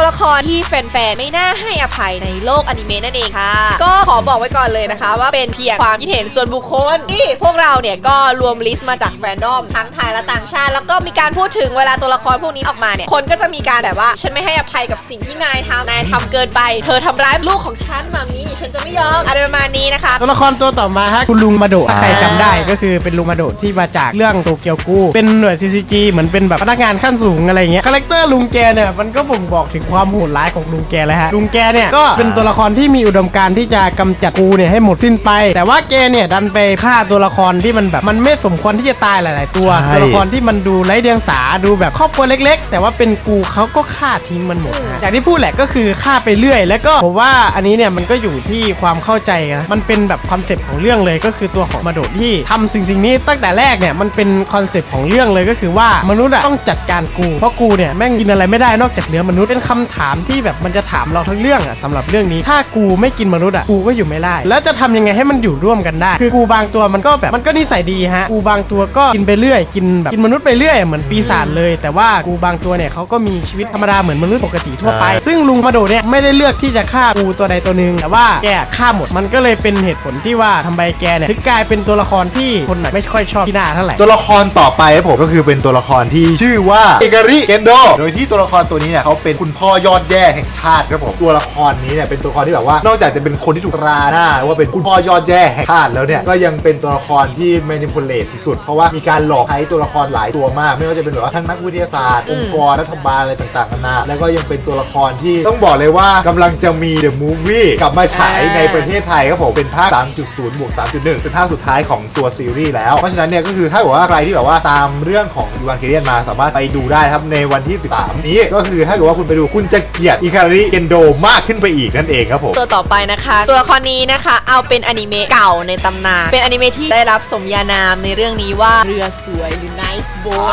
ตัวละครที่แฟนๆ ไม่น่าให้อภัยในโลกอนิเมะนั่นเองค่ะ ก็ขอบอกไว้ก่อนเลยนะคะ ว่าเป็นเพียงความคิดเห็นส่วนบุคคลที่พวกเราเนี่ยก็รวมลิสต์มาจากแฟนดอมทั้งไทยและต่างชาติ แล้วก็มีการพูดถึงเวลาตัวละครพวกนี้ออกมาเนี่ยคนก็จะมีการแบบว่าฉันไม่ให้อภัยกับสิ่งที่นายทำนายทำเกินไป เธอทำร้ายลูกของฉันมามีฉันจะไม่ยอมอะไรประมาณนี้นะคะตัวละครตัวต่อมาฮะคุณลุงมาโดะถ้าใครจำได้ก็คือเป็นลุงมาโดะที่มาจากเรื่องโตเกียวกูเป็นหน่วย CCG เหมือนเป็นแบบพนักงานขั้นสูงอะไรเงี้ยคาแรคเตอร์ลุงแกเนี่ยมันก็บ่งบอกถึงความโหดร้ายของลุงแกเลยฮะลุงแกเนี่ยก็เป็นตัวละครที่มีอุดมการณ์ที่จะกำจัดกูเนี่ยให้หมดสิ้นไป แต่ว่าแกเนี่ยดันไปฆ่าตัวละครที่มันแบบมันไม่สมควรที่จะตายหลาย ๆ ตัวใช่ตัวละครที่มันดูไร้เดียงสาดูแบบครอบครัวเล็ก ๆ แต่ว่าเป็นกูเขาก็ฆ่าทิ้งมันหมดฮะอย่างที่พูดแหละก็คือฆ่าไปเรื่อย แล้วก็ผมว่าอันนี้เนี่ยมันก็อยู่ที่ความเข้าใจนะมันเป็นแบบคอนเซปต์ของเรื่องเลยก็คือตัวของมาโดดที่ทำสิ่งสิ่งนี้ตั้งแต่แรกเนี่ยมันเป็นคอนเซปต์ของเรื่องเลยก็คือว่ามนุษย์อะต้องจัดการกูเพราะกูเนี่ยแม่งกินอะไรไม่ได้นอกจากเนื้อมนุษย์เป็นคำถามที่แบบมันจะถามเราทั้งเรื่องอะสำหรับเรื่องนี้ ถ้ากูไม่กินมนุษย์อะกูก็อยู่ไม่ได้แล้วจะทำยังไงให้มันอยู่ร่วมกันได้ คือกูบางตัวมันก็แบบมันก็นิสัยดีฮะกูบางตัวก็กินไปเรื่อย กินแบบกินมนุษย์ไปเรื่อยเหมือนปีศาจเลย แต่ว่ากูบางตัวเนี่ยเขาก็มีชีวิตธรรมดาเหมือนมนุษย์ปกติทั่วไป ซึ่งลุงมาโดเนี่ยไม่ได้เลือกที่จะฆ่ากูตัวใดตัวหนึ่งแต่ว่าแกฆ่าหมดมันก็เลยเป็นเหตุผลที่ว่าทำไมแกเนี่ยถึงกลายเป็นตัวละครที่คนน่ะไม่ค่อยชอบที่หน้าเท่าไหร่ตัวละครต่อไปครับผมก็คือเป็นตัวละครที่ชื่อว่าเอการิเกนโดโดยที่ตัวละครตัวนี้เนี่ยเขาเป็นคุณพ่อยอดแย่แห่งชาติครับผมตัวละครนี้เนี่ยเป็นตัวละครที่แบบว่านอกจากจะเป็นคนที่ถูกตราหน้า ว่าเป็นคุณพ่อยอดแย่แห่งชาติแล้วเนี่ยก็ยังเป็นตัวละครที่ manipulate สุดๆเพราะว่ามีการหลอกใช้ตัวละครหลายตัวมาก ไม่ว่าจะเป็นแบบว่าทั้งนักวิทยาศาสตร์อือมงค์กรรัฐบาลอะไรต่างๆนานาแล้วก็ยังเป็นตัวละครที่ต้องบอกเลยว่ากำลังจะมี The Movie กลับมาฉายในประเทศไทยครับผมเป็นภาค 3.0บวก3.1เป็นภาคสุดท้ายของตัวซีรีส์แล้วเพราะฉะนั้นเนี่ยก็คือถ้าบอกว่าใครที่แบบว่าตามเรื่องของอีวานเคเรียนมาสามารถไปดูได้ครับในวันที่13นี้ก็คือถ้าเกิดว่าคุณไปดูคุุณจะเกลียดอิคาริเกนโดมากขึ้นไปอีกนั่นเองครับผม ตัวต่อไปนะคะ ตัวละครนี้นะคะเอาเป็นอนิเมะเก่าในตำนาน เป็นอนิเมะที่ได้รับสมญานามในเรื่องนี้ว่าเรือสวยหรือ Nice Boat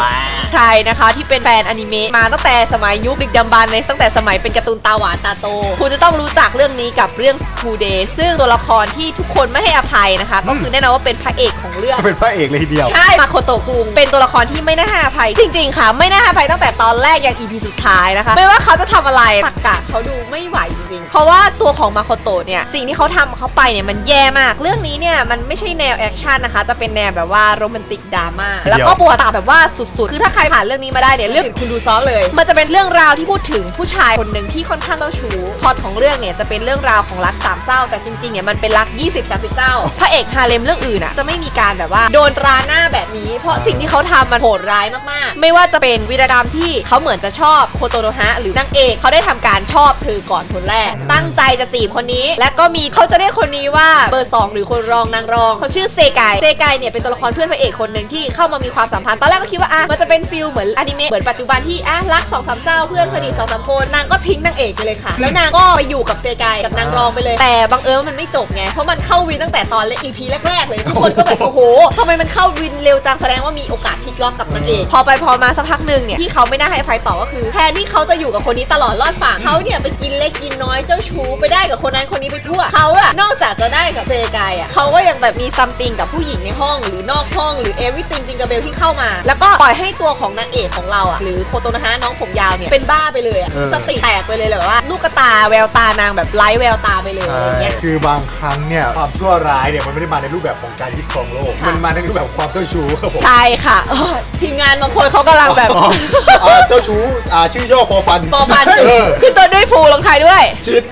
ใครนะคะที่เป็นแฟนอนิเมะมาตั้งแต่สมัยยุคดึกดำบรรพ์เลยตั้งแต่สมัยเป็นการ์ตูนตาหวานตาโต คุณจะต้องรู้จักเรื่องนี้กับเรื่อง School Day ซึ่งตัวละครที่ทุกคนไม่ให้อภัยนะคะ ก็คือแน่นอนว่าเป็นพระเอกของเรื่อง เป็นพระเอกเลยทีเดียว ใช่ มาโคโตะคุงเป็นตัวละครที่ไม่น่าให้อภัย จริง ๆ ค่ะ ไม่น่าให้อภัยตั้งแต่ตอนแรกยัน EP สุดท้ายนะคะ ไม่ว่าเขาจะทำอะไรตักกะเขาดูไม่ไหวจริงๆ เพราะว่าตัวของมาโคโตะเนี่ยสิ่งที่เขาทำเขาไปเนี่ยมันแย่มาก เรื่องนี้เนี่ยมันไม่ใช่แนวแอคชั่นนะคะ จะเป็นแนวแบบว่าโรแมนติกดราม่า แล้วก็ปวดตาแบบว่าสุดๆ คือถ้าใครผ่านเรื่องนี้มาได้เนี่ยเรื่องอื่นคุณดูซ้อมเลย มันจะเป็นเรื่องราวที่พูดถึงผู้ชายคนหนึ่งที่ค่อนข้างเจ้าชู้พล็อตของเรื่องเนี่ยจะเป็นเรื่องราวของรักสามเศร้า แต่จริงๆเนี่ยมันเป็นรัก 20 30เศร้าพระเอกฮาเลมเรื่องอื่นอะจะไม่มีการแบบว่าโดนตราหน้าแบบนี้ เพราะสิ่งที่เขาทำมันโหดร้ายมากๆ ไม่ว่าจะเป็นวีรกรรมที่เขาเหมือนจะชอบโคโตโนฮะหรือนางเอกเขาได้ทำการชอบเธอก่อนคนแรก ตั้งใจจะจีบคนนี้ และก็มีเขาจะเรียกคนนี้ว่าเบอร์สองหรือคนรองนางรองเขาชื่อเซไกเซไกเนี่ยเป็นตัวละครเพื่อนพระเอกคนหนึ่งที่เข้ามามีความสัมพันธ์ตอนแรกก็คิดว่าอะมันจะเป็นฟิลเหมือนอนิเมะเหมือนปัจจุบันที่อะรักสองสามเจ้าเพื่อนสนิทสองสามคนนางก็ทิ้งนางเอกไปเลยค่ะ แล้วนางก็ไปอยู่กับเซไกกับนางรองไปเลย แต่บังเอิญว่ามันไม่จบไงเพราะมันเข้าวินตั้งแต่ตอนเล็ก EP แรกๆเลยทุกคนก็แบบโอ้โหทำไมมันเข้าวินเร็วจังแสดงว่ามีโอกาสพลิกล็อกกับนางเอกพอไปพอมาสักพักหนึ่งเนี่ยที่เขาไม่น่าให้อภัยต่อก็คือแทนที่เขาจะอยู่กับคนนี้ตลอดรอดฝั่งเขาเนี่ยไปกินเล็กกินน้อยเจ้าชู้ไปได้กับคนนั้นคนนี้ไปทั่วเขาอะนอกจากจะได้กับเซไกอะเขาก็ยังแบบมีซัมติงกับผู้หญิงในห้องหรือนอกห้องหรือเอวิติงจิงกับเบลที่เข้ามาแล้วก็ปล่อยให้ตัวของนางเอกของเราอะหรือโคโตนะฮะน้องผมยาวเนี่ยเป็นบ้าไปเลยอะเออ สติแตกไปเลยเลยแบบว่า ลูกตาแววตานางแบบไร้แววตาไปเลยอะไรอย่างเงี้ย คือบางครั้งเนี่ยความชั่วร้ายเนี่ยมันไม่ได้มาในรูปแบบของการยึดครองโลก ค่ะ มันมาในรูปแบบของความเจ้าชู้ครับผมใช่ค่ะเออทีมงานบางคนเขากำลังแบบอ๋ออ่าเจ้าชู้อ่าชื่อย่อฟอฟันปอฟันเออขึ้นต้นด้วยภูลงท้ายด้วย ชิด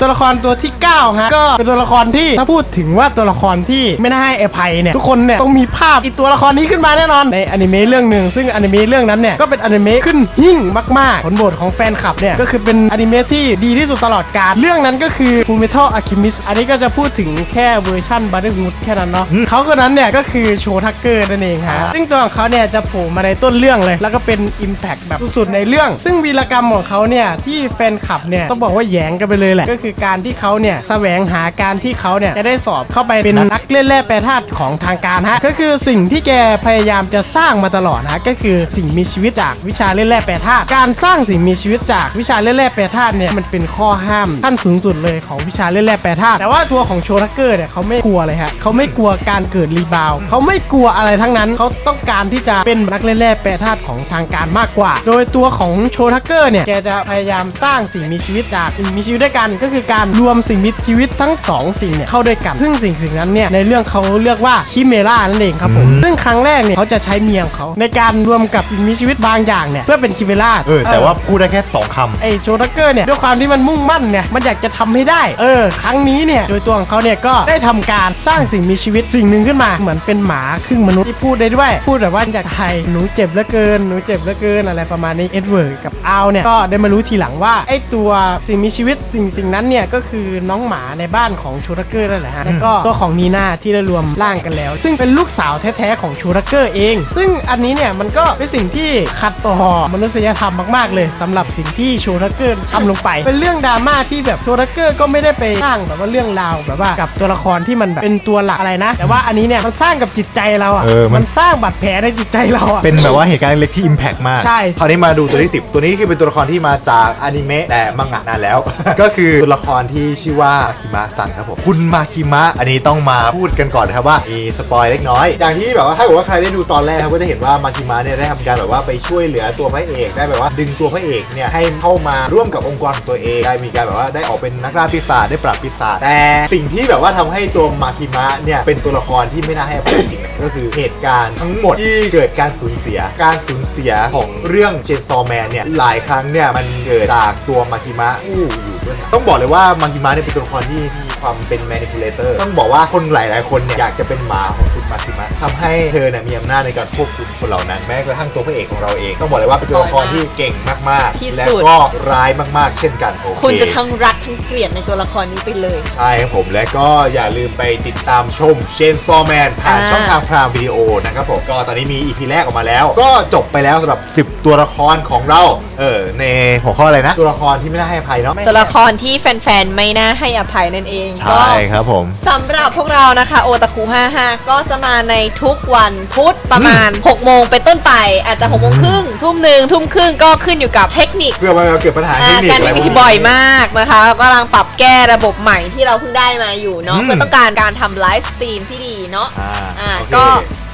ตัวละครตัวที่ 9 ฮะ ก็เป็นตัวละครที่ถ้าพูดถึงว่าตัวละครที่ไม่น่าให้อภัยเนี่ย ทุกคนเนี่ย ต้องมีภาพอีกตัวละครนี้ขึ้นมาแน่นอน ในอนิเมะเรื่องหนึ่งซึ่งอนิเมะเรื่องนั้นเนี่ยก็เป็นอนิเมะขึ้นหิ่งมากๆ ผลโหวตของแฟนคลับเนี่ยก็คือเป็นอนิเมะที่ดีที่สุดตลอดกาลเรื่องนั้นก็คือ Full Metal Alchemist อันนี้ก็จะพูดถึงแค่เวอร์ชัน Brotherhood แค่นั้นเนาะเขาคนนั้นเนี่ยก็คือโชทักเกอร์นั่นเองฮะซึ่งตัวของเขาเนี่ยจะโผล่มาในต้นเรื่องเลย แล้วก็เป็น Impact แบบสุดๆในเรื่อง ซึ่งวีรกรรมของเขาเนี่ยที่แฟนคลับเนี่ยต้องบอกว่าแหยงกันไปเลยแหละก็คือการที่เขาเนี่ยแสวงหาการที่เขาเนี่ยจะได้สอบเข้าไปเป็นนักเล่นแร่แปรธาตุของทางการฮะก็คือสิ่งที่แกพยายามจะสร้างมาตลอดนะก็คือสิ่งมีชีวิตจากวิชาเล่นแร่แปรธาตุการสร้างสิ่งมีชีวิตจากวิชาเล่นแร่แปรธาตุเนี่ยมันเป็นข้อห้ามขั้นสูงสุดเลยของวิชาเล่นแร่แปรธาตุแต่ว่าตัวของโชทักเกอร์เนี่ยเขาไม่กลัวเลยฮะเขาไม่กลัวการเกิดรีบาวด์เขาไม่กลัวอะไรทั้งนั้นเขาต้องการที่จะเป็นนักเล่นแร่แปรธาตุของทางการมากกว่า โดยตัวของโชทักเกอร์เนี่ยแกจะพยายามสร้างสิ่งมีชีวิตจากสิ่งมีชีวิตด้วยกัน ก็คือการรวมสิ่งมีชีวิตทั้งสองสิ่งเนี่ยเข้าด้วยกัน ซึ่งสิ่งสิ่งนั้นเนี่ยในเรื่องเขาเรียกว่าคิเมรานั่นเองครับผมซึ่งครั้งแรกเนี่ยเขาจะใช้เมียของเขาในการรวมกับสิ่งมีชีวิตบางอย่างเนี่ยเพื่อเป็นคิเมราเออ แต่ว่าพูดได้แค่สองคำ ไอโชทักเกอร์เนี่ยด้วยความที่มันมุ่งมั่นเนี่ยมันอยากจะทำให้ได้ เออ ครั้งนี้เนี่ยโดยตัวของเขาเนี่ยก็ได้ทำการสร้างสิ่งมีชีวิตสิ่งหนึ่งขึ้นมา เหมือนเป็นหมาครึ่งมนุษย์ที่พูดได้ด้วย พูดแบบว่าอยากไทยหนูเจ็บเหลือเกินหนูเจ็บเหลือเกินอะไรประมาณนี้เอ็ดเวิร์ดกับอาวเนี่ยก็ได้มารู้ทีหลังว่าไอตัวสิ่งมีชีวิตสิ่งสิ่งนั้นเนี่ยก็คือน้องหมาในบ้านของโชทักเกอร์นั่นแหละฮะแล้วก็ตัวของนีน่าที่ได้รวมร่างกันแล้ว ซึ่งเป็นลูกสาวแท้ๆของโชทักเกอร์เองซึ่งอันนี้เนี่ยมันก็เป็นสิ่งที่ขัดต่อมนุษยธรรมมากๆ เลยสำหรับสิ่งที่โชทักเกอร์ทำลงไป เป็นเรื่องดราม่าที่แบบโชทักเกอร์ก็ไม่ได้ไปสร้างแบบว่าเรื่องราวแบบว่ากับตัวละครที่มันแบบเป็นตัวหลักอะไรนะ แต่ว่าอันนี้เนี่ยมันสร้างกับจิตใจเราอะเออมันมันสร้างบาดแผลในจิตใจเราอะเป็นแบบว่าเหตุการณ์เล็กที่ Impact มากใช่คราวนี้มาดูตัวที่10ตัวนี้คือเป็นตัวละครที่มาจากอนิเมะแต่มังงะนานแล้ว ก็คือตัวละครที่ชื่อว่ามาคิมะซังครับผมคุณมาคิมะอันนี้ต้องมาพูดกันก่อนนะครับว่ามีสปอยเล็กน้อย อย่างที่แบบว่าถ้าเกิดว่าใครได้ดูตอนแรกครับก็จะเห็นว่ามาคิมะเนี่ยได้ทำการแบบว่าไปช่วยเหลือตัวพระเอกได้แบบว่าดึงตัวพระเอกเนี่ยให้เข้ามาร่วมกับองค์กรของตัวเองได้มีการแบบว่าได้ออกเป็นนักล่าปีศาจได้ปราบปีศาจแต่สิ่งที่แบบว่าทำให้ตัวมาคิมะเนี่ยเป็นตัวละครที่ไม่น่าให้อภัยจริงก็คือเหตุการณ์ทั้งหมดที่เกิดการสูญเสีย การสูญเสียของเรื่องเชนซอแมนเนี่ยหลายครั้งเนี่ยมันเกิดจากตัวมาคิมะอู้อยู่ด้วยต้องบอกเลยว่ามาคิมะเนี่ยเป็นตัวละครที่ ความเป็น manipulator ต้องบอกว่าคนหลาย ๆ คนเนี่ยอยากจะเป็นหมาของคุณมาคิมะทำให้เธอเนี่ยมีอำนาจในการควบคุมคนเหล่านั้นแม้กระทั่งตัวพระเอกของเราเองต้องบอกเลยว่าเป็นตัวละครที่เก่งมาก ที่ๆ และสุด ก็ร้ายมาก ๆ เช่นกันโอเค คุณจะทั้งรักทั้งเกลียดในตัวละครนี้ไปเลย ใช่ครับผมและก็อย่าลืมไปติดตามชมเชนซอแมนผ่านอ่า ช่องทางพรามวิดีโอนะครับผมก็ตอนนี้มี EP แรกออกมาแล้ว ก็จบไปแล้วสำหรับ 10 ตัวละครของเรา เออในหัวข้ออะไรนะ ตัวละครที่ไม่น่าให้อภัยเนาะตัวละครที่แฟนๆ ไม่น่าให้อภัยนั่นเองใช่ครับผมสำหรับพวกเรานะคะโอตาคุ55 ก็จะมาในทุกวันพุธประมาณ 6 โมงเป็นต้นไป อาจจะ6โมงครึ่งทุ่มหนึ่งทุ่มครึ่งก็ขึ้นอยู่กับเทคนิคเพื่อมาเกิดปัญหาเทอ่าคนิคการอะไรเทคพวนิกคนี้บ่อยมากนะคะแล้วก็กำลังปรับแก้ระบบใหม่ที่เราเพิ่งได้มาอยู่เนาะอืมเพื่อต้องการการทำไลฟ์สตรีมที่ดีเนาะอ่าอ่าโอเคก็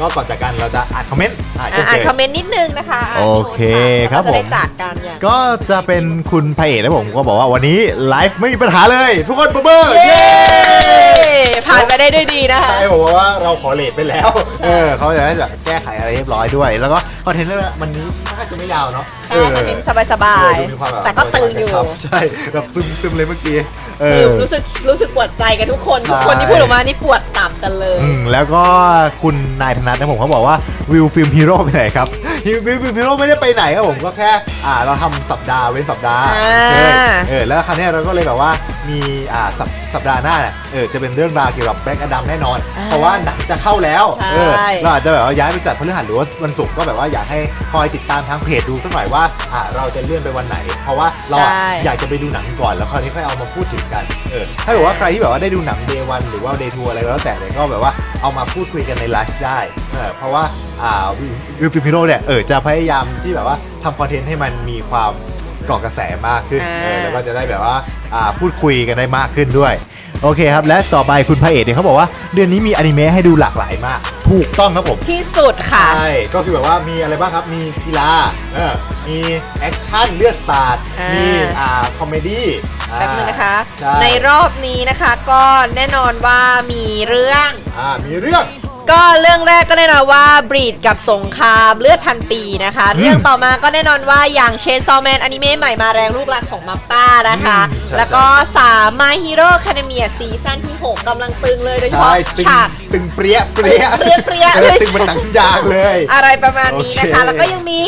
ก็ก่อนจากกันเราจะอ่านคอมเมนต์อ่าอ่าเช่นอ่านเคยคอมเมนต์นิดนึงนะคะโอเคแล้วครับก็จะได้ผมจากกันอย่างก็จะเป็นคุณพระเอกนะผมก็บอกว่าวันนี้ไลฟ์ไม่มีปัญหาเลย ทุกคนปรบมือเย้ผ่านไปได้ด้วยดีนะคะ ใช่ผมว่าเราขอเลทไปแล้ว เออเขาจะได้แบบแก้ไขอะไรเรียบร้อยด้วย แล้วก็คอนเทนต์เรื่องมันนี้น่าจะไม่ยาวเนาะใช่คอนเทนต์สบาเอยอดูมีความแบบๆ แต่ก็ตื่นอยู่ ใช่แบบซึมซึมเลยเมื่อกี้ เอคืออ รู้สึกรู้สึกปวดใจกันทุกคนใช่ทุกคนที่พูดออกมานี่ปวดตับกันเลย อืมแล้วก็คุณนายธนัทนะผมเขาบอกว่าวิวฟิล์มฮีโร่ไปไหนครับวิวฟิล์มฮีโร่ไม่ได้ไปไหนครับผมก็แค่ อ่า เราทำสัปดาห์เว้นสัปดาห์อ่า เออเออแล้วครั้งนี้ยเราก็เลยแบบว่า มีอ่าสัปสัปดาห์หน้าเนี่ยเออจะเป็นเรื่องราวเกี่ยวกับแบล็กอดัมแน่นอน อ่าเพราะว่าหนังจะเข้าแล้วใช่ เออเราอาจจะแบบว่าย้ายไปจัดพฤหัสหรือว่าวันศุกร์ก็แบบว่าอยากให้คอยติดตามทางเพจดูสักหน่อยว่าอ่าเราจะเลื่อนไปวันไหน เพราะว่าเราอะใช่ อยากจะไปดูหนังก่อนแล้วคราวนี้ค่อยเอามาพูดถึงกันเออถ้าเกิดว่าใครที่แบบว่าได้ดูหนังเดย์วันหรือว่าเดย์ทูอะไรก็แล้วแต่เนี่ยก็แบบว่าเอามาพูดคุยกันในไลฟ์ได้เออเพราะว่าอ่าวิวฟิล์มฮีโร่เนี่ยเออจะพยายามที่แบบว่าทำคอนเทนต์ให้มันมีความ ก่อกระแสมากขึ้นอ่าเออแล้วก็จะได้แบบว่าอ่าพูดคุยกันได้มากขึ้นด้วย โอเคครับ และต่อไปคุณพระเอกเนี่ยเขาบอกว่า เดือนนี้มีอนิเมะให้ดูหลากหลายมาก ถูกต้องครับผม ที่สุดค่ะ ใช่ ก็คือแบบว่ามีอะไรบ้างครับ มีกีฬาเออมีแอคชั่นเลือดสาด อ่ามี มีอ่าคอมเมดี้อ่าแป๊บนึงนะคะ ใช่ในรอบนี้นะคะก็แน่นอนว่ามีเรื่อง อ่ามีเรื่อง ก็เรื่องแรกก็แน่นอนว่าบรีดกับสงครามเลือดพันปีนะคะอืมเรื่องต่อมาก็แน่นอนว่าอย่างเชนซอแมนอนิเมะใหม่มาแรงลูกหลักของมาป้านะคะ อืมใช่ แล้วก็สามมาฮีโร่คาเดเมียซีซั่นที่ 6กำลังตึงเลยโดยเฉใช่พาะตึงฉาก ตึงเปรี้ยเปรี้ยตึงเปรี้ยเปรี้ย ออเลยตึงเป็นหนังยางเลย อะไรประมาณนี้นะคะ โอเคแล้วก็ยังมี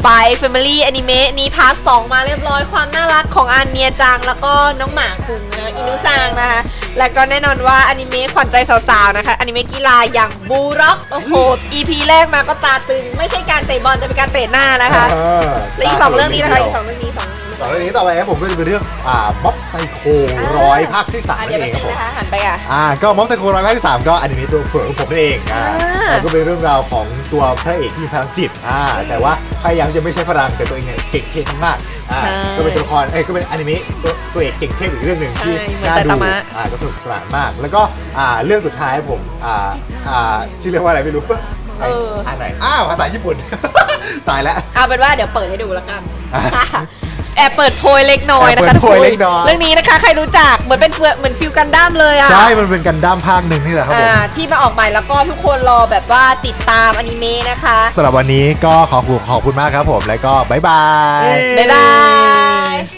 Spy Family Anime นี้พาร์ทสองมาเรียบร้อยความน่ารักของอันเนียจัง แล้วก็น้องหมาคุงนะอินุซังนะคะ แล้วก็แน่นอนว่าอนิเมะขวัญใจสาวๆนะคะอนิเมะกีฬาอย่างบูร็อกโอ้โห EP แรกมาก็ตาตึง ไม่ใช่การเตะบอลแต่เป็นการเตะหน้านะคะเออและอีกสองเรื่องนี้นะคะอีกสองเรื่องนี้สองเรื่องนี้ ต่อเรื่องนี้ต่อไปครับผมก็จะเป็นเรื่องอ่าม็อบไซโคร้อยภาคที่สามอะนั่เดี๋ยวนเอแป๊บงครับผมนึงนะคะหันไปอะ อ่าก็ม็อบไซโคร้อยภาคที่สามก็อนิเมะตัวเผือกของผมนั่นเองอ่าอ่า แล้วก็เป็นเรื่องราวของตัวพระเอกที่มีพลังจิตอ่าแต่ว่าพยายามจะไม่ใช้พลังแต่ตัวเองเนี่ยเก่งเทพมากอ่าใช่ก็เป็นตัวละครเอ้ยก็เป็นอนิเมะตัวตัวเอกเก่งเทพอีกเรื่องหนึ่งที่ใช่เหมือนน่าไซดูตามะ อ่าก็สนุกสนานมาก แล้วก็อ่าเรื่องสุดท้ายผมอ่าอ่าชื่อเรื่องว่าอะไรไม่รู้เออ อ่านไหนอ้าวภาษาญี่ปุ่น ตายแล้ว เอาเป็นว่าเดี๋ยวเปิดให้ดูแล้วกัน อะ แอบเปิดโพยเล็กน้อยนะคะแอบเปิดทุกโพคยนเล็กน้อย เรื่องนี้นะคะ ใครรู้จักเหมือนเป็นเฟือเหมือนฟิลกันดั้มเลยอะใช่ มันเป็นกันดั้มภาคหนึ่งนี่แหละครับผม อ่าที่มาออกใหม่แล้วก็ทุกคนรอแบบว่าติดตามอนิเมะนะคะสำหรับวันนี้ก็ขอขอบคุณขอบคุณมากครับผม แล้วก็บ๊ายบาย บ๊ายบาย